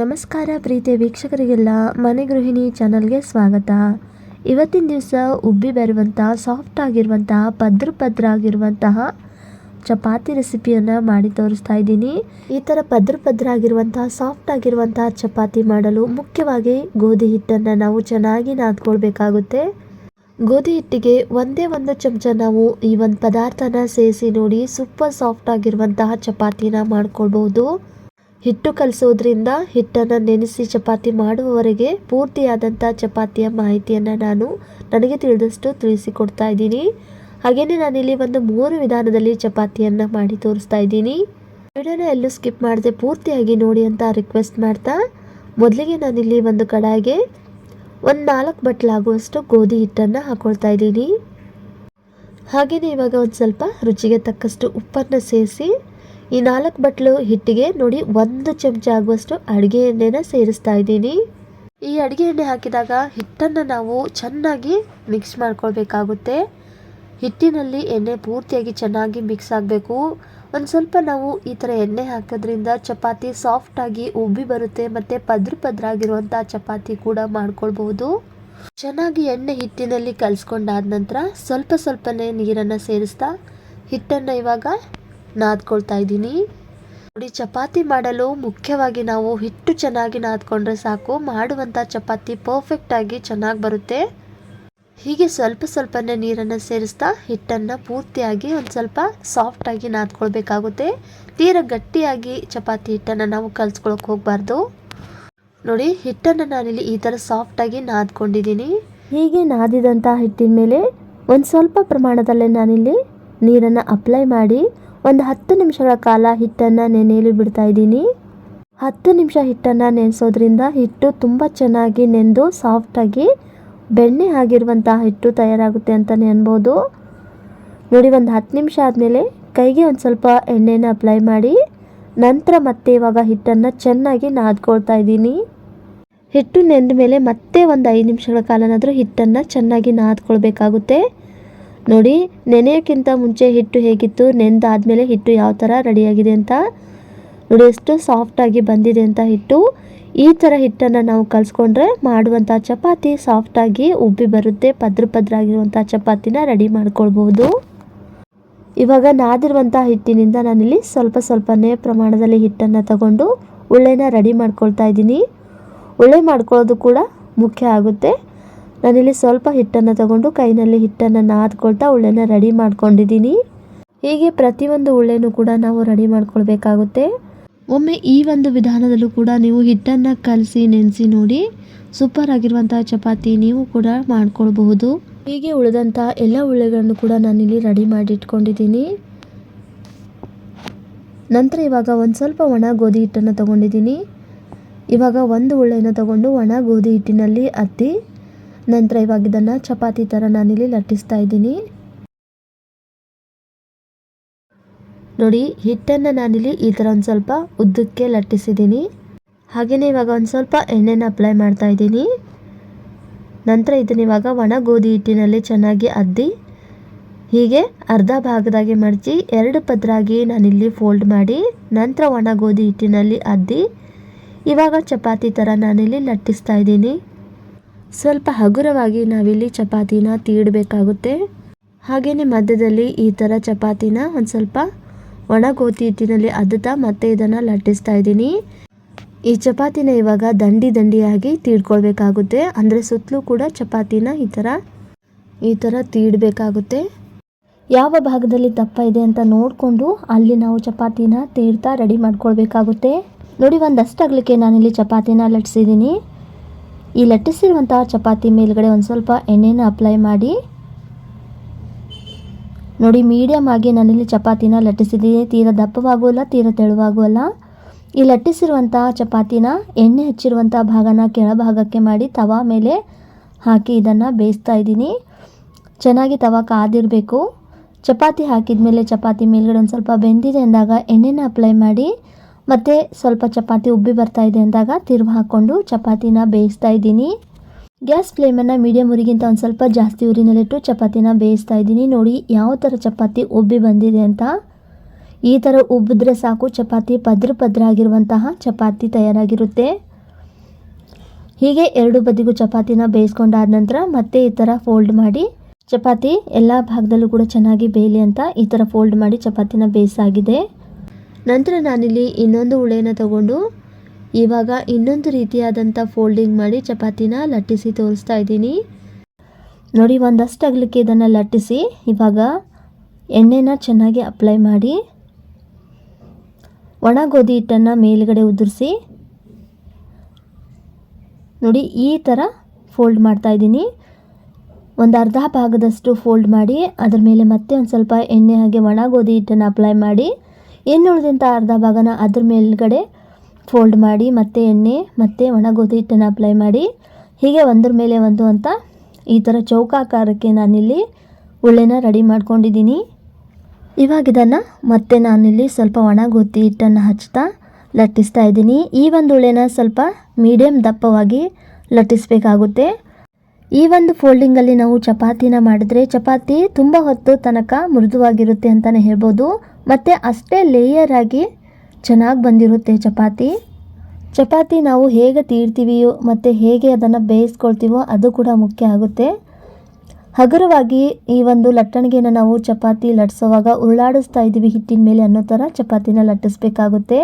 ನಮಸ್ಕಾರ ಪ್ರೀತಿಯ ವೀಕ್ಷಕರಿಗೆಲ್ಲ, ಮನೆ ಗೃಹಿಣಿ ಚಾನಲ್ಗೆ ಸ್ವಾಗತ. ಇವತ್ತಿನ ದಿವಸ ಉಬ್ಬಿ ಬರುವಂತಹ ಸಾಫ್ಟ್ ಆಗಿರುವಂತಹ ಪದ್ರ ಪದ್ರ ಆಗಿರುವಂತಹ ಚಪಾತಿ ರೆಸಿಪಿಯನ್ನು ಮಾಡಿ ತೋರಿಸ್ತಾ ಇದ್ದೀನಿ. ಈ ಥರ ಪದ್ರ ಪದ್ರ ಆಗಿರುವಂತಹ ಸಾಫ್ಟ್ ಆಗಿರುವಂತಹ ಚಪಾತಿ ಮಾಡಲು ಮುಖ್ಯವಾಗಿ ಗೋಧಿ ಹಿಟ್ಟನ್ನು ನಾವು ಚೆನ್ನಾಗಿ ನಾದ್ಕೊಳ್ಬೇಕಾಗುತ್ತೆ. ಗೋಧಿ ಹಿಟ್ಟಿಗೆ ಒಂದೇ ಒಂದು ಚಮಚ ನಾವು ಈ ಒಂದು ಪದಾರ್ಥನ ಸೇರಿಸಿ ನೋಡಿ ಸೂಪರ್ ಸಾಫ್ಟ್ ಆಗಿರುವಂತಹ ಚಪಾತಿನ ಮಾಡ್ಕೊಳ್ಬಹುದು. ಹಿಟ್ಟು ಕಲಿಸೋದ್ರಿಂದ ಹಿಟ್ಟನ್ನು ನೆನೆಸಿ ಚಪಾತಿ ಮಾಡುವವರೆಗೆ ಪೂರ್ತಿಯಾದಂಥ ಚಪಾತಿಯ ಮಾಹಿತಿಯನ್ನು ನಾನು ನನಗೆ ತಿಳಿದಷ್ಟು ತಿಳಿಸಿಕೊಡ್ತಾ ಇದ್ದೀನಿ. ಹಾಗೆಯೇ ನಾನಿಲ್ಲಿ ಒಂದು ಮೂರು ವಿಧಾನದಲ್ಲಿ ಚಪಾತಿಯನ್ನು ಮಾಡಿ ತೋರಿಸ್ತಾ ಇದ್ದೀನಿ. ವಿಡಿಯೋನ ಎಲ್ಲೂ ಸ್ಕಿಪ್ ಮಾಡದೆ ಪೂರ್ತಿಯಾಗಿ ನೋಡಿ ಅಂತ ರಿಕ್ವೆಸ್ಟ್ ಮಾಡ್ತಾ, ಮೊದಲಿಗೆ ನಾನಿಲ್ಲಿ ಒಂದು ಕಡಾಯಿಗೆ ಒಂದು ನಾಲ್ಕು ಬಟ್ಲಾಗುವಷ್ಟು ಗೋಧಿ ಹಿಟ್ಟನ್ನು ಹಾಕ್ಕೊಳ್ತಾ ಇದ್ದೀನಿ. ಹಾಗೆಯೇ ಇವಾಗ ಒಂದು ಸ್ವಲ್ಪ ರುಚಿಗೆ ತಕ್ಕಷ್ಟು ಉಪ್ಪನ್ನು ಸೇರಿಸಿ ಈ ನಾಲ್ಕು ಬಟ್ಲು ಹಿಟ್ಟಿಗೆ ನೋಡಿ ಒಂದು ಚಮಚ ಆಗುವಷ್ಟು ಅಡುಗೆ ಎಣ್ಣೆನ ಸೇರಿಸ್ತಾ ಇದ್ದೀನಿ. ಈ ಅಡುಗೆ ಎಣ್ಣೆ ಹಾಕಿದಾಗ ಹಿಟ್ಟನ್ನು ನಾವು ಚೆನ್ನಾಗಿ ಮಿಕ್ಸ್ ಮಾಡ್ಕೊಳ್ಬೇಕಾಗುತ್ತೆ. ಹಿಟ್ಟಿನಲ್ಲಿ ಎಣ್ಣೆ ಪೂರ್ತಿಯಾಗಿ ಚೆನ್ನಾಗಿ ಮಿಕ್ಸ್ ಆಗಬೇಕು. ಒಂದು ಸ್ವಲ್ಪ ನಾವು ಈ ಥರ ಎಣ್ಣೆ ಹಾಕೋದ್ರಿಂದ ಚಪಾತಿ ಸಾಫ್ಟಾಗಿ ಉಬ್ಬಿ ಬರುತ್ತೆ ಮತ್ತು ಪದ್ರ ಪದ್ರ ಆಗಿರುವಂಥ ಚಪಾತಿ ಕೂಡ ಮಾಡ್ಕೊಳ್ಬಹುದು. ಚೆನ್ನಾಗಿ ಎಣ್ಣೆ ಹಿಟ್ಟಿನಲ್ಲಿ ಕಲಿಸ್ಕೊಂಡಾದ ನಂತರ ಸ್ವಲ್ಪ ಸ್ವಲ್ಪನೇ ನೀರನ್ನು ಸೇರಿಸ್ತಾ ಹಿಟ್ಟನ್ನು ಇವಾಗ ನಾದ್ಕೊಳ್ತಾ ಇದ್ದೀನಿ. ನೋಡಿ, ಚಪಾತಿ ಮಾಡಲು ಮುಖ್ಯವಾಗಿ ನಾವು ಹಿಟ್ಟು ಚೆನ್ನಾಗಿ ನಾದ್ಕೊಂಡ್ರೆ ಸಾಕು. ಮಾಡುವಂಥ ಚಪಾತಿ ಪರ್ಫೆಕ್ಟಾಗಿ ಚೆನ್ನಾಗಿ ಬರುತ್ತೆ. ಹೀಗೆ ಸ್ವಲ್ಪ ಸ್ವಲ್ಪನೇ ನೀರನ್ನು ಸೇರಿಸ್ತಾ ಹಿಟ್ಟನ್ನು ಪೂರ್ತಿಯಾಗಿ ಒಂದು ಸ್ವಲ್ಪ ಸಾಫ್ಟಾಗಿ ನಾದ್ಕೊಳ್ಬೇಕಾಗುತ್ತೆ. ತೀರ ಗಟ್ಟಿಯಾಗಿ ಚಪಾತಿ ಹಿಟ್ಟನ್ನು ನಾವು ಕಲಿಸ್ಕೊಳಕ್ಕೆ ಹೋಗಬಾರ್ದು. ನೋಡಿ, ಹಿಟ್ಟನ್ನು ನಾನಿಲ್ಲಿ ಈ ಥರ ಸಾಫ್ಟಾಗಿ ನಾದ್ಕೊಂಡಿದ್ದೀನಿ. ಹೀಗೆ ನಾದಿದಂಥ ಹಿಟ್ಟಿನ ಮೇಲೆ ಒಂದು ಸ್ವಲ್ಪ ಪ್ರಮಾಣದಲ್ಲೇ ನಾನಿಲ್ಲಿ ನೀರನ್ನು ಅಪ್ಲೈ ಮಾಡಿ ಒಂದು ಹತ್ತು ನಿಮಿಷಗಳ ಕಾಲ ಹಿಟ್ಟನ್ನು ನೆನೆಯಲು ಬಿಡ್ತಾ ಇದ್ದೀನಿ. ಹತ್ತು ನಿಮಿಷ ಹಿಟ್ಟನ್ನು ನೆನೆಸೋದ್ರಿಂದ ಹಿಟ್ಟು ತುಂಬ ಚೆನ್ನಾಗಿ ನೆಂದು ಸಾಫ್ಟಾಗಿ ಬೆಣ್ಣೆ ಆಗಿರುವಂತಹ ಹಿಟ್ಟು ತಯಾರಾಗುತ್ತೆ ಅಂತಲೇ ಅನ್ಬೋದು. ನೋಡಿ, ಒಂದು ಹತ್ತು ನಿಮಿಷ ಆದಮೇಲೆ ಕೈಗೆ ಒಂದು ಸ್ವಲ್ಪ ಎಣ್ಣೆನ ಅಪ್ಲೈ ಮಾಡಿ ನಂತರ ಮತ್ತೆ ಇವಾಗ ಹಿಟ್ಟನ್ನು ಚೆನ್ನಾಗಿ ನಾದ್ಕೊಳ್ತಾ ಇದ್ದೀನಿ. ಹಿಟ್ಟು ನೆಂದ ಮೇಲೆ ಮತ್ತೆ ಒಂದು ಐದು ನಿಮಿಷಗಳ ಕಾಲನಾದರೂ ಹಿಟ್ಟನ್ನು ಚೆನ್ನಾಗಿ ನಾದ್ಕೊಳ್ಬೇಕಾಗುತ್ತೆ. ನೋಡಿ, ನೆನೆಯೋಕ್ಕಿಂತ ಮುಂಚೆ ಹಿಟ್ಟು ಹೇಗಿತ್ತು, ನೆಂದಾದಮೇಲೆ ಹಿಟ್ಟು ಯಾವ ಥರ ರೆಡಿಯಾಗಿದೆ ಅಂತ. ನೋಡಿ, ಎಷ್ಟು ಸಾಫ್ಟಾಗಿ ಬಂದಿದೆ ಅಂತ ಹಿಟ್ಟು. ಈ ಥರ ಹಿಟ್ಟನ್ನು ನಾವು ಕಲಿಸ್ಕೊಂಡ್ರೆ ಮಾಡುವಂಥ ಚಪಾತಿ ಸಾಫ್ಟಾಗಿ ಉಬ್ಬಿ ಬರುತ್ತೆ, ಪದ್ರ ಪದ್ರ ಆಗಿರುವಂಥ ಚಪಾತಿನ ರೆಡಿ ಮಾಡ್ಕೊಳ್ಬೋದು. ಇವಾಗ ನಾದಿರುವಂಥ ಹಿಟ್ಟಿನಿಂದ ನಾನಿಲ್ಲಿ ಸ್ವಲ್ಪ ಸ್ವಲ್ಪನೇ ಪ್ರಮಾಣದಲ್ಲಿ ಹಿಟ್ಟನ್ನು ತಗೊಂಡು, ಉಳ್ಳೆನ ರೆಡಿ ಮಾಡ್ಕೊಳ್ತಾ ಇದ್ದೀನಿ. ಉಳ್ಳೆ ಮಾಡ್ಕೊಳ್ಳೋದು ಕೂಡ ಮುಖ್ಯ ಆಗುತ್ತೆ. ನಾನಿಲ್ಲಿ ಸ್ವಲ್ಪ ಹಿಟ್ಟನ್ನು ತಗೊಂಡು ಕೈನಲ್ಲಿ ಹಿಟ್ಟನ್ನು ನಾದ್ಕೊಳ್ತಾ ಉಳ್ಳೆನ ರೆಡಿ ಮಾಡ್ಕೊಂಡಿದ್ದೀನಿ. ಹೀಗೆ ಪ್ರತಿಯೊಂದು ಉಳ್ಳೆನೂ ಕೂಡ ನಾವು ರೆಡಿ ಮಾಡ್ಕೊಳ್ಬೇಕಾಗುತ್ತೆ. ಒಮ್ಮೆ ಈ ಒಂದು ವಿಧಾನದಲ್ಲೂ ಕೂಡ ನೀವು ಹಿಟ್ಟನ್ನು ಕಲಸಿ ನೆನೆಸಿ ನೋಡಿ ಸೂಪರ್ ಆಗಿರುವಂತಹ ಚಪಾತಿ ನೀವು ಕೂಡ ಮಾಡ್ಕೊಳ್ಬಹುದು. ಹೀಗೆ ಉಳಿದಂಥ ಎಲ್ಲ ಉಳ್ಳೆಗಳನ್ನು ಕೂಡ ನಾನಿಲ್ಲಿ ರೆಡಿ ಮಾಡಿ ಇಟ್ಕೊಂಡಿದ್ದೀನಿ ನಂತರ ಇವಾಗ ಒಂದು ಸ್ವಲ್ಪ ಒಣ ಗೋಧಿ ಹಿಟ್ಟನ್ನು ತಗೊಂಡಿದ್ದೀನಿ. ಇವಾಗ ಒಂದು ಉಳ್ಳೆಯನ್ನು ತಗೊಂಡು ಒಣ ಗೋಧಿ ಹಿಟ್ಟಿನಲ್ಲಿ ಅದ್ದಿ ನಂತರ ಇವಾಗ ಇದನ್ನು ಚಪಾತಿ ಥರ ನಾನಿಲ್ಲಿ ಲಟ್ಟಿಸ್ತಾ ಇದ್ದೀನಿ. ನೋಡಿ, ಹಿಟ್ಟನ್ನು ನಾನಿಲ್ಲಿ ಈ ಥರ ಒಂದು ಸ್ವಲ್ಪ ಉದ್ದಕ್ಕೆ ಲಟ್ಟಿಸಿದ್ದೀನಿ. ಹಾಗೆಯೇ ಇವಾಗ ಒಂದು ಸ್ವಲ್ಪ ಎಣ್ಣೆನ ಅಪ್ಲೈ ಮಾಡ್ತಾ ಇದ್ದೀನಿ. ನಂತರ ಇದನ್ನ ಇವಾಗ ಒಣ ಗೋಧಿ ಹಿಟ್ಟಿನಲ್ಲಿ ಚೆನ್ನಾಗಿ ಅದ್ದಿ, ಹೀಗೆ ಅರ್ಧ ಭಾಗದಾಗೆ ಮಡಚಿ ಎರಡು ಪದರಾಗಿ ನಾನಿಲ್ಲಿ ಫೋಲ್ಡ್ ಮಾಡಿ, ನಂತರ ಒಣ ಗೋಧಿ ಹಿಟ್ಟಿನಲ್ಲಿ ಅದ್ದಿ, ಇವಾಗ ಚಪಾತಿ ಥರ ನಾನಿಲ್ಲಿ ಲಟ್ಟಿಸ್ತಾ ಇದ್ದೀನಿ. ಸ್ವಲ್ಪ ಹಗುರವಾಗಿ ನಾವಿಲ್ಲಿ ಚಪಾತಿನ ತೀಡಬೇಕಾಗುತ್ತೆ. ಹಾಗೆಯೇ ಮಧ್ಯದಲ್ಲಿ ಈ ಥರ ಚಪಾತಿನ ಒಂದು ಸ್ವಲ್ಪ ಒಣ ಗೋಧಿ ಹಿಟ್ಟಿನಲ್ಲಿ ಅದ್ದುತ್ತಾ ಮತ್ತೆ ಇದನ್ನು ಲಟ್ಟಿಸ್ತಾ ಇದ್ದೀನಿ. ಈ ಚಪಾತಿನ ಇವಾಗ ದಂಡಿ ದಂಡಿಯಾಗಿ ತೀಡ್ಕೊಳ್ಬೇಕಾಗುತ್ತೆ. ಅಂದರೆ ಸುತ್ತಲೂ ಕೂಡ ಚಪಾತಿನ ಈ ಥರ ಈ ಥರ ತೀಡಬೇಕಾಗುತ್ತೆ. ಯಾವ ಭಾಗದಲ್ಲಿ ದಪ್ಪ ಇದೆ ಅಂತ ನೋಡಿಕೊಂಡು ಅಲ್ಲಿ ನಾವು ಚಪಾತಿನ ತೀಡ್ತಾ ರೆಡಿ ಮಾಡ್ಕೊಳ್ಬೇಕಾಗುತ್ತೆ. ನೋಡಿ, ಒಂದಷ್ಟು ಆಗಲಿಕ್ಕೆ ನಾನಿಲ್ಲಿ ಚಪಾತಿನ ಲಟ್ಟಿಸಿದ್ದೀನಿ. ಈ ಲಟ್ಟಿಸಿರುವಂಥ ಚಪಾತಿ ಮೇಲ್ಗಡೆ ಒಂದು ಸ್ವಲ್ಪ ಎಣ್ಣೆನ ಅಪ್ಲೈ ಮಾಡಿ. ನೋಡಿ ಮೀಡಿಯಮ್ ಆಗಿ ನಾನಿಲ್ಲಿ ಚಪಾತಿನ ಲಟ್ಟಿಸಿದ್ದೀನಿ. ತೀರ ದಪ್ಪವಾಗುವಲ್ಲ, ತೀರ ತೆಳುವಾಗುವಲ್ಲ. ಈ ಲಟ್ಟಿಸಿರುವಂಥ ಚಪಾತಿನ ಎಣ್ಣೆ ಹಚ್ಚಿರುವಂಥ ಭಾಗನ ಕೆಳಭಾಗಕ್ಕೆ ಮಾಡಿ ತವಾ ಮೇಲೆ ಹಾಕಿ ಇದನ್ನು ಬೇಯಿಸ್ತಾ ಇದ್ದೀನಿ. ಚೆನ್ನಾಗಿ ತವಾ ಕಾದಿರಬೇಕು. ಚಪಾತಿ ಹಾಕಿದ ಮೇಲೆ ಚಪಾತಿ ಮೇಲ್ಗಡೆ ಒಂದು ಸ್ವಲ್ಪ ಬೆಂದಿದೆ ಅಂದಾಗ ಎಣ್ಣೆನ ಅಪ್ಲೈ ಮಾಡಿ ಮತ್ತು ಸ್ವಲ್ಪ ಚಪಾತಿ ಉಬ್ಬಿ ಬರ್ತಾ ಇದೆ ಅಂದಾಗ ತಿರುವು ಹಾಕ್ಕೊಂಡು ಚಪಾತಿನ ಬೇಯಿಸ್ತಾ ಇದ್ದೀನಿ. ಗ್ಯಾಸ್ ಫ್ಲೇಮನ್ನು ಮೀಡಿಯಮ್ ಉರಿಗಿಂತ ಒಂದು ಸ್ವಲ್ಪ ಜಾಸ್ತಿ ಉರಿನಲ್ಲಿಟ್ಟು ಚಪಾತಿನ ಬೇಯಿಸ್ತಾ ಇದ್ದೀನಿ. ನೋಡಿ ಯಾವ ಥರ ಚಪಾತಿ ಉಬ್ಬಿ ಬಂದಿದೆ ಅಂತ. ಈ ಥರ ಉಬ್ಬಿದ್ರೆ ಸಾಕು, ಚಪಾತಿ ಪದ್ರ ಪದ್ರ ಆಗಿರುವಂತಹ ಚಪಾತಿ ತಯಾರಾಗಿರುತ್ತೆ. ಹೀಗೆ ಎರಡು ಬದಿಗೂ ಚಪಾತಿನ ಬೇಯಿಸ್ಕೊಂಡಾದ ನಂತರ ಮತ್ತೆ ಈ ಥರ ಫೋಲ್ಡ್ ಮಾಡಿ ಚಪಾತಿ ಎಲ್ಲ ಭಾಗದಲ್ಲೂ ಕೂಡ ಚೆನ್ನಾಗಿ ಬೇಯಲಿ ಅಂತ ಈ ಥರ ಫೋಲ್ಡ್ ಮಾಡಿ ಚಪಾತಿನ ಬೇಯಿಸಾಗಿದೆ. ನಂತರ ನಾನಿಲ್ಲಿ ಇನ್ನೊಂದು ಉಳೆನ ತಗೊಂಡು ಇವಾಗ ಇನ್ನೊಂದು ರೀತಿಯಾದಂಥ ಫೋಲ್ಡಿಂಗ್ ಮಾಡಿ ಚಪಾತಿನ ಲಟ್ಟಿಸಿ ತೋರಿಸ್ತಾ ಇದ್ದೀನಿ. ನೋಡಿ, ಒಂದಷ್ಟು ಅಗಲಿಕ್ಕೆ ಇದನ್ನು ಲಟ್ಟಿಸಿ ಇವಾಗ ಎಣ್ಣೆನ ಚೆನ್ನಾಗಿ ಅಪ್ಲೈ ಮಾಡಿ ಒಣ ಗೋಧಿ ಹಿಟ್ಟನ್ನು ಮೇಲುಗಡೆ ಉದುರಿಸಿ ನೋಡಿ, ಈ ಥರ ಫೋಲ್ಡ್ ಮಾಡ್ತಾ ಇದ್ದೀನಿ. ಒಂದು ಅರ್ಧ ಭಾಗದಷ್ಟು ಫೋಲ್ಡ್ ಮಾಡಿ ಅದ್ರ ಮೇಲೆ ಮತ್ತೆ ಒಂದು ಸ್ವಲ್ಪ ಎಣ್ಣೆ ಹಾಗೆ ಒಣ ಗೋಧಿ ಹಿಟ್ಟನ್ನು ಅಪ್ಲೈ ಮಾಡಿ ಎಣ್ಣೆ ಉಳಿದಂಥ ಅರ್ಧ ಭಾಗನ ಅದ್ರ ಮೇಲ್ಗಡೆ ಫೋಲ್ಡ್ ಮಾಡಿ ಮತ್ತೆ ಎಣ್ಣೆ, ಮತ್ತು ಒಣ ಗೋಧಿ ಹಿಟ್ಟನ್ನು ಅಪ್ಲೈ ಮಾಡಿ. ಹೀಗೆ ಒಂದ್ರ ಮೇಲೆ ಒಂದು ಅಂತ ಈ ಥರ ಚೌಕಾಕಾರಕ್ಕೆ ನಾನಿಲ್ಲಿ ಉಳ್ಳೆನ ರೆಡಿ ಮಾಡ್ಕೊಂಡಿದ್ದೀನಿ. ಇವಾಗ ಇದನ್ನು ಮತ್ತೆ ನಾನಿಲ್ಲಿ ಸ್ವಲ್ಪ ಒಣಗೋತಿ ಹಿಟ್ಟನ್ನು ಹಚ್ತಾ ಲಟ್ಟಿಸ್ತಾ ಇದ್ದೀನಿ. ಈ ಒಂದು ಉಳ್ಳೆನ ಸ್ವಲ್ಪ ಮೀಡಿಯಮ್ ದಪ್ಪವಾಗಿ ಲಟ್ಟಿಸಬೇಕಾಗುತ್ತೆ. ಈ ಒಂದು ಫೋಲ್ಡಿಂಗಲ್ಲಿ ನಾವು ಚಪಾತಿನ ಮಾಡಿದ್ರೆ ಚಪಾತಿ ತುಂಬ ಹೊತ್ತು ತನಕ ಮೃದುವಾಗಿರುತ್ತೆ ಅಂತಲೇ ಹೇಳ್ಬೋದು. ಮತ್ತು ಅಷ್ಟೇ ಲೇಯರ್ ಆಗಿ ಚೆನ್ನಾಗಿ ಬಂದಿರುತ್ತೆ ಚಪಾತಿ. ಚಪಾತಿ ನಾವು ಹೇಗೆ ತೀರ್ತೀವಿಯೋ ಮತ್ತು ಹೇಗೆ ಅದನ್ನು ಬೇಯಿಸ್ಕೊಳ್ತೀವೋ ಅದು ಕೂಡ ಮುಖ್ಯ ಆಗುತ್ತೆ. ಹಗುರವಾಗಿ ಈ ಒಂದು ಲಟ್ಟಣಿಗೆನ ನಾವು ಚಪಾತಿ ಲಟ್ಟಿಸೋವಾಗ ಉರುಳಾಡಿಸ್ತಾ ಇದ್ದೀವಿ ಹಿಟ್ಟಿನ ಮೇಲೆ ಅನ್ನೋ ಥರ ಚಪಾತಿನ ಲಟ್ಟಿಸ್ಬೇಕಾಗುತ್ತೆ.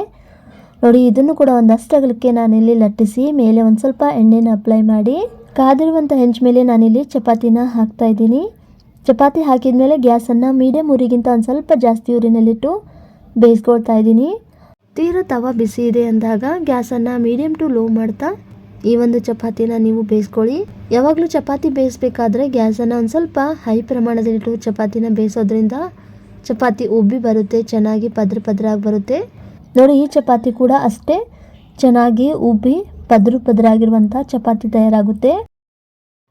ನೋಡಿ, ಇದನ್ನು ಕೂಡ ಒಂದಷ್ಟು ಅಗಲಕ್ಕೆ ನಾನಿಲ್ಲಿ ಲಟ್ಟಿಸಿ ಮೇಲೆ ಒಂದು ಸ್ವಲ್ಪ ಎಣ್ಣೆನ ಅಪ್ಲೈ ಮಾಡಿ ಕಾದಿರುವಂಥ ಹೆಂಚು ಮೇಲೆ ನಾನಿಲ್ಲಿ ಚಪಾತಿನ ಹಾಕ್ತಾ ಇದ್ದೀನಿ. ಚಪಾತಿ ಹಾಕಿದ ಮೇಲೆ ಗ್ಯಾಸನ್ನು ಮೀಡಿಯಂ ಊರಿಗಿಂತ ಒಂದು ಸ್ವಲ್ಪ ಜಾಸ್ತಿ ಊರಿನಲ್ಲಿಟ್ಟು ಬೇಯಿಸ್ಕೊಳ್ತಾ ಇದ್ದೀನಿ. ತೀರಾ ತವ ಬಿಸಿ ಇದೆ ಅಂದಾಗ ಗ್ಯಾಸನ್ನು ಮೀಡಿಯಮ್ ಟು ಲೋ ಮಾಡ್ತಾ ಈ ಒಂದು ಚಪಾತಿನ ನೀವು ಬೇಯಿಸ್ಕೊಳ್ಳಿ. ಯಾವಾಗಲೂ ಚಪಾತಿ ಬೇಯಿಸ್ಬೇಕಾದ್ರೆ ಗ್ಯಾಸನ್ನು ಒಂದು ಸ್ವಲ್ಪ ಹೈ ಪ್ರಮಾಣದಲ್ಲಿಟ್ಟು ಚಪಾತಿನ ಬೇಯಿಸೋದ್ರಿಂದ ಚಪಾತಿ ಉಬ್ಬಿ ಬರುತ್ತೆ, ಚೆನ್ನಾಗಿ ಪದ್ರ ಪದ್ರ ಆಗಿ ಬರುತ್ತೆ. ನೋಡಿ, ಈ ಚಪಾತಿ ಕೂಡ ಅಷ್ಟೇ ಚೆನ್ನಾಗಿ ಉಬ್ಬಿ ಪದ್ರ ಪದ್ರ ಆಗಿರುವಂಥ ಚಪಾತಿ ತಯಾರಾಗುತ್ತೆ.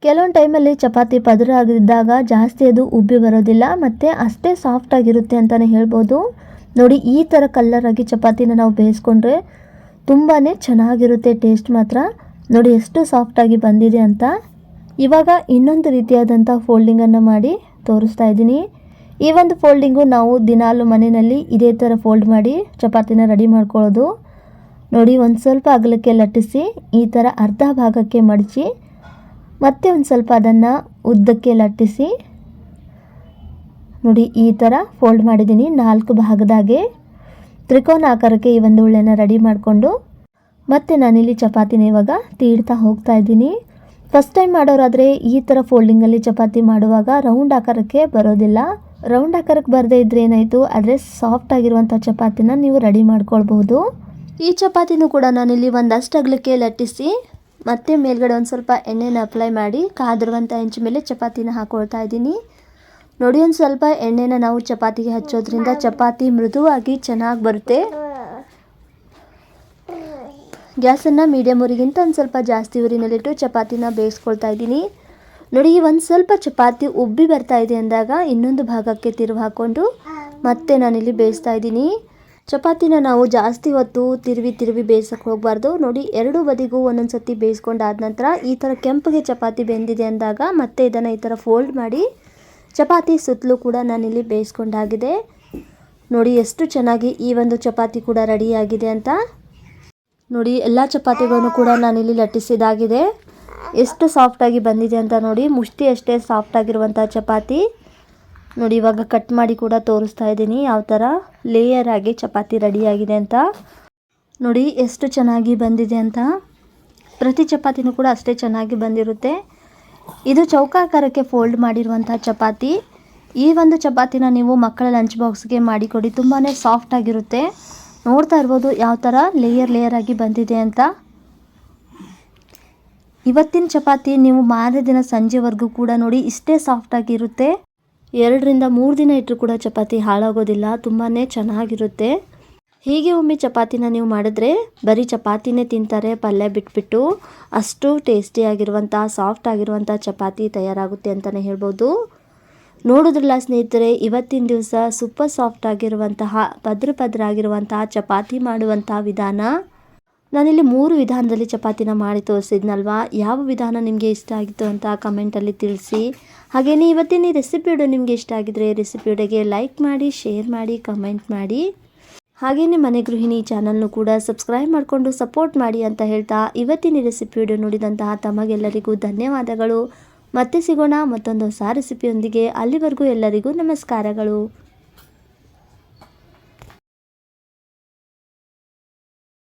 ಕೆಲವೊಂದು ಟೈಮಲ್ಲಿ ಚಪಾತಿ ಪದರ ಆಗಿದ್ದಾಗ ಜಾಸ್ತಿ ಅದು ಉಬ್ಬಿ ಬರೋದಿಲ್ಲ, ಮತ್ತು ಅಷ್ಟೇ ಸಾಫ್ಟ್ ಆಗಿರುತ್ತೆ ಅಂತಲೇ ಹೇಳ್ಬೋದು. ನೋಡಿ, ಈ ಥರ ಕಲ್ಲರಾಗಿ ಚಪಾತಿನ ನಾವು ಬೇಯಿಸ್ಕೊಂಡ್ರೆ ತುಂಬಾ ಚೆನ್ನಾಗಿರುತ್ತೆ ಟೇಸ್ಟ್ ಮಾತ್ರ. ನೋಡಿ, ಎಷ್ಟು ಸಾಫ್ಟಾಗಿ ಬಂದಿದೆ ಅಂತ. ಇವಾಗ ಇನ್ನೊಂದು ರೀತಿಯಾದಂಥ ಫೋಲ್ಡಿಂಗನ್ನು ಮಾಡಿ ತೋರಿಸ್ತಾ ಇದ್ದೀನಿ. ಈ ಒಂದು ಫೋಲ್ಡಿಂಗು ನಾವು ದಿನಾಲು ಮನೆಯಲ್ಲಿ ಇದೇ ಥರ ಫೋಲ್ಡ್ ಮಾಡಿ ಚಪಾತಿನ ರೆಡಿ ಮಾಡ್ಕೊಳ್ಳೋದು. ನೋಡಿ, ಒಂದು ಸ್ವಲ್ಪ ಅಗಲಕ್ಕೆ ಲಟ್ಟಿಸಿ, ಈ ಥರ ಅರ್ಧ ಭಾಗಕ್ಕೆ ಮಡಚಿ ಮತ್ತೆ ಒಂದು ಸ್ವಲ್ಪ ಅದನ್ನು ಉದ್ದಕ್ಕೆ ಲಟ್ಟಿಸಿ, ನೋಡಿ ಈ ಥರ ಫೋಲ್ಡ್ ಮಾಡಿದ್ದೀನಿ. ನಾಲ್ಕು ಭಾಗದಾಗೆ ತ್ರಿಕೋನ ಆಕಾರಕ್ಕೆ ಈ ಒಂದು ಉಳ್ಳೆನ ರೆಡಿ ಮಾಡಿಕೊಂಡು, ಮತ್ತೆ ನಾನಿಲ್ಲಿ ಚಪಾತಿನ ಇವಾಗ ತೀಡ್ತಾ ಹೋಗ್ತಾ ಇದ್ದೀನಿ. ಫಸ್ಟ್ ಟೈಮ್ ಮಾಡೋರಾದರೆ ಈ ಥರ ಫೋಲ್ಡಿಂಗಲ್ಲಿ ಚಪಾತಿ ಮಾಡುವಾಗ ರೌಂಡ್ ಆಕಾರಕ್ಕೆ ಬರೋದಿಲ್ಲ. ರೌಂಡ್ ಆಕಾರಕ್ಕೆ ಬರದೇ ಇದ್ರೆ ಏನಾಯಿತು? ಆದರೆ ಸಾಫ್ಟ್ ಆಗಿರುವಂಥ ಚಪಾತಿನ ನೀವು ರೆಡಿ ಮಾಡ್ಕೊಳ್ಬಹುದು. ಈ ಚಪಾತಿನೂ ಕೂಡ ನಾನಿಲ್ಲಿ ಒಂದಷ್ಟು ಅಗಲಕ್ಕೆ ಲಟ್ಟಿಸಿ ಮತ್ತೆ ಮೇಲ್ಗಡೆ ಒಂದು ಸ್ವಲ್ಪ ಎಣ್ಣೆನ ಅಪ್ಲೈ ಮಾಡಿ ಕಾದಿರುವಂಥ ಹೆಂಚು ಮೇಲೆ ಚಪಾತಿನ ಹಾಕೊಳ್ತಾ ಇದ್ದೀನಿ. ನೋಡಿ ಒಂದು ಸ್ವಲ್ಪ ಎಣ್ಣೆನ ನಾವು ಚಪಾತಿಗೆ ಹಚ್ಚೋದ್ರಿಂದ ಚಪಾತಿ ಮೃದುವಾಗಿ ಚೆನ್ನಾಗಿ ಬರುತ್ತೆ. ಗ್ಯಾಸನ್ನು ಮೀಡಿಯಮ್ ಊರಿಗಿಂತ ಒಂದು ಸ್ವಲ್ಪ ಜಾಸ್ತಿ ಉರಿನಲ್ಲಿಟ್ಟು ಚಪಾತಿನ ಬೇಯಿಸ್ಕೊಳ್ತಾ ಇದ್ದೀನಿ. ನೋಡಿ, ಒಂದು ಸ್ವಲ್ಪ ಚಪಾತಿ ಉಬ್ಬಿ ಬರ್ತಾ ಇದೆ ಅಂದಾಗ ಇನ್ನೊಂದು ಭಾಗಕ್ಕೆ ತಿರುವು ಹಾಕ್ಕೊಂಡು ಮತ್ತೆ ನಾನಿಲ್ಲಿ ಬೇಯಿಸ್ತಾ ಇದ್ದೀನಿ. ಚಪಾತಿನ ನಾವು ಜಾಸ್ತಿ ಹೊತ್ತು ತಿರುವಿ ತಿರುವಿ ಬೇಯಿಸೋಕೆ ಹೋಗಬಾರ್ದು. ನೋಡಿ, ಎರಡು ಬದಿಗೂ ಒಂದೊಂದು ಸತಿ ಬೇಯಿಸ್ಕೊಂಡಾದ ನಂತರ ಈ ಥರ ಕೆಂಪಗೆ ಚಪಾತಿ ಬೆಂದಿದೆ ಅಂದಾಗ ಮತ್ತೆ ಇದನ್ನು ಈ ಥರ ಫೋಲ್ಡ್ ಮಾಡಿ ಚಪಾತಿ ಸುತ್ತಲೂ ಕೂಡ ನಾನಿಲ್ಲಿ ಬೇಯಿಸ್ಕೊಂಡಾಗಿದೆ. ನೋಡಿ, ಎಷ್ಟು ಚೆನ್ನಾಗಿ ಈ ಒಂದು ಚಪಾತಿ ಕೂಡ ರೆಡಿಯಾಗಿದೆ ಅಂತ. ನೋಡಿ, ಎಲ್ಲ ಚಪಾತಿಗಳನ್ನು ಕೂಡ ನಾನಿಲ್ಲಿ ಲಟ್ಟಿಸಿದಾಗಿದೆ. ಎಷ್ಟು ಸಾಫ್ಟಾಗಿ ಬಂದಿದೆ ಅಂತ ನೋಡಿ, ಮುಷ್ಟಿ ಅಷ್ಟೇ ಸಾಫ್ಟಾಗಿರುವಂಥ ಚಪಾತಿ. ನೋಡಿ, ಇವಾಗ ಕಟ್ ಮಾಡಿ ಕೂಡ ತೋರಿಸ್ತಾ ಇದ್ದೀನಿ. ಯಾವ ಥರ ಲೇಯರ್ ಆಗಿ ಚಪಾತಿ ರೆಡಿಯಾಗಿದೆ ಅಂತ. ನೋಡಿ, ಎಷ್ಟು ಚೆನ್ನಾಗಿ ಬಂದಿದೆ ಅಂತ. ಪ್ರತಿ ಚಪಾತಿನೂ ಕೂಡ ಅಷ್ಟೇ ಚೆನ್ನಾಗಿ ಬಂದಿರುತ್ತೆ. ಇದು ಚೌಕಾಕಾರಕ್ಕೆ ಫೋಲ್ಡ್ ಮಾಡಿರುವಂಥ ಚಪಾತಿ. ಈ ಒಂದು ಚಪಾತಿನ ನೀವು ಮಕ್ಕಳ ಲಂಚ್ ಬಾಕ್ಸ್ಗೆ ಮಾಡಿಕೊಡಿ ತುಂಬಾ ಸಾಫ್ಟ್ ಆಗಿರುತ್ತೆ. ನೋಡ್ತಾ ಇರ್ಬೋದು ಯಾವ ಥರ ಲೇಯರ್ ಲೇಯರ್ ಆಗಿ ಬಂದಿದೆ ಅಂತ. ಇವತ್ತಿನ ಚಪಾತಿ ನೀವು ಮಾರನೇ ದಿನ ಸಂಜೆವರೆಗೂ ಕೂಡ ನೋಡಿ ಇಷ್ಟೇ ಸಾಫ್ಟಾಗಿ ಇರುತ್ತೆ ಎರಡರಿಂದ ಮೂರು ದಿನ ಇಟ್ಟರು ಕೂಡ ಚಪಾತಿ ಹಾಳಾಗೋದಿಲ್ಲ ತುಂಬಾ ಚೆನ್ನಾಗಿರುತ್ತೆ. ಹೀಗೆ ಒಮ್ಮೆ ಚಪಾತಿನ ನೀವು ಮಾಡಿದ್ರೆ ಬರೀ ಚಪಾತಿನೇ ತಿಂತಾರೆ, ಪಲ್ಯ ಬಿಟ್ಬಿಟ್ಟು ಅಷ್ಟು ಟೇಸ್ಟಿಯಾಗಿರುವಂಥ ಸಾಫ್ಟ್ ಆಗಿರುವಂಥ ಚಪಾತಿ ತಯಾರಾಗುತ್ತೆ ಅಂತಲೇ ಹೇಳ್ಬೋದು. ನೋಡೋದ್ರಲ್ಲ ಸ್ನೇಹಿತರೆ, ಇವತ್ತಿನ ದಿವಸ ಸೂಪರ್ ಸಾಫ್ಟ್ ಆಗಿರುವಂತಹ, ಪದ್ರ ಪದ್ರ ಆಗಿರುವಂತಹ, ಚಪಾತಿ ಮಾಡುವಂಥ ವಿಧಾನ. ನಾನಿಲ್ಲಿ ಮೂರು ವಿಧಾನದಲ್ಲಿ ಚಪಾತಿನ ಮಾಡಿ ತೋರಿಸಿದ್ನಲ್ವಾ? ಯಾವ ವಿಧಾನ ನಿಮಗೆ ಇಷ್ಟ ಆಗಿತ್ತು ಅಂತ ಕಮೆಂಟಲ್ಲಿ ತಿಳಿಸಿ. ಹಾಗೆಯೇ ಇವತ್ತಿನ ಈ ರೆಸಿಪಿ ವಿಡಿಯೋ ನಿಮಗೆ ಇಷ್ಟ ಆಗಿದ್ರೆ ರೆಸಿಪಿ ವಿಡಿಯೋಗೆ ಲೈಕ್ ಮಾಡಿ, ಶೇರ್ ಮಾಡಿ, ಕಮೆಂಟ್ ಮಾಡಿ. ಹಾಗೆಯೇ ಮನೆ ಗೃಹಿಣಿ ಚಾನಲ್ನು ಕೂಡ ಸಬ್ಸ್ಕ್ರೈಬ್ ಮಾಡಿಕೊಂಡು ಸಪೋರ್ಟ್ ಮಾಡಿ ಅಂತ ಹೇಳ್ತಾ ಇವತ್ತಿನ ರೆಸಿಪಿ ವಿಡಿಯೋ ನೋಡಿದಂತಹ ತಮಗೆಲ್ಲರಿಗೂ ಧನ್ಯವಾದಗಳು. ಮತ್ತೆ ಸಿಗೋಣ ಮತ್ತೊಂದು ಹೊಸ ರೆಸಿಪಿಯೊಂದಿಗೆ. ಅಲ್ಲಿವರೆಗೂ ಎಲ್ಲರಿಗೂ ನಮಸ್ಕಾರಗಳು.